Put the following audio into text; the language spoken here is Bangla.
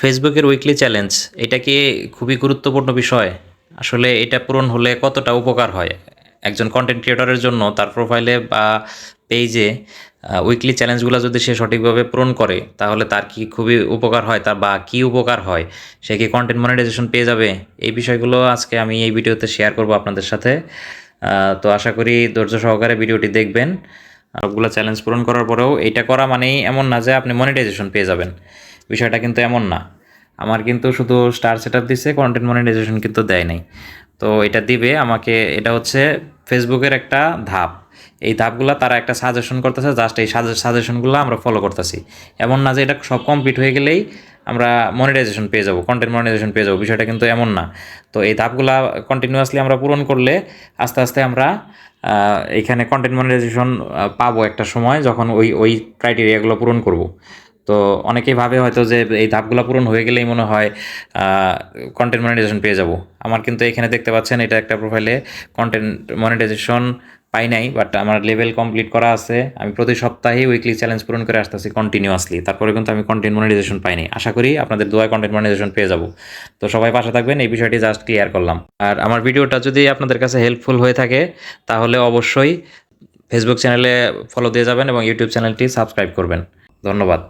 ফেসবুকের উইকলি চ্যালেঞ্জ এটা কি খুবই গুরুত্বপূর্ণ বিষয়? আসলে এটা পূরণ হলে কতটা উপকার হয়? একজন কন্টেন্ট ক্রিয়েটরের জন্য তার প্রোফাইলে বা পেজে উইকলি চ্যালেঞ্জগুলো যদি সে সঠিকভাবে পূরণ করে, তাহলে তার কি খুবই উপকার হয়? তার বা কী উপকার হয়? সে কি কন্টেন্ট মনিটাইজেশন পেয়ে যাবে? এই বিষয়গুলো আজকে আমি এই ভিডিওতে শেয়ার করব আপনাদের সাথে। তো আশা করি ধৈর্য সহকারে ভিডিওটি দেখবেন। সবগুলো চ্যালেঞ্জ পূরণ করার পরেও এটা করা মানেই এমন না যে আপনি মনিটাইজেশন পেয়ে যাবেন। বিষয়টা কিন্তু এমন না। আমার কিন্তু শুধু স্টার সেট আপ দিচ্ছে কন্টেন্ট মনিটাইজেশন কিন্তু দেয় নাই। তো এটা দিবে আমাকে, এটা হচ্ছে ফেসবুকের একটা ধাপ। এই ধাপগুলো তারা একটা সাজেশন করতেছে জাস্ট এই সাজেশনগুলো আমরা ফলো করতেছি। এমন না যে এটা সব কমপ্লিট হয়ে গেলেই আমরা মনিটাইজেশন পেয়ে যাব কন্টেন্ট মনিটাইজেশন পেয়ে যাব, বিষয়টা কিন্তু এমন না। তো এই ধাপগুলো কন্টিনিউয়াসলি আমরা পূরণ করলে আস্তে আস্তে আমরা এখানে কন্টেন্ট মনিটাইজেশন পাবো একটা সময় যখন ওই ওই ক্রাইটেরিয়াগুলো পূরণ করব। তো অনেকেই ভাবে হয়তো যে এই ধাপগুলো পূরণ হয়ে গেলেই মনে হয় কন্টেন্ট মনিটাইজেশন পেয়ে যাব। আমার কিন্তু এখানে দেখতে পাচ্ছেন এটা একটা প্রোফাইলে কন্টেন্ট মনিটাইজেশন পাই নাই বাট আমার লেভেল কমপ্লিট করা আছে। আমি প্রতি সপ্তাহে উইকলি চ্যালেঞ্জ পূরণ করে আসতেছি কন্টিনিউয়াসলি তারপরে কিন্তু আমি কন্টেন্ট মনিটাইজেশন পাইনি আশা করি আপনাদের দোয়ায় কন্টেন্ট মনিটাইজেশন পেয়ে যাব। তো সবাই পাশে থাকবেন, এই বিষয়টি জাস্ট ক্লিয়ার করলাম। আর আমার ভিডিওটা যদি আপনাদের কাছে হেল্পফুল হয়ে থাকে, তাহলে অবশ্যই ফেসবুক চ্যানেলে ফলো দিয়ে যাবেন এবং ইউটিউব চ্যানেলটি সাবস্ক্রাইব করবেন। ধন্যবাদ।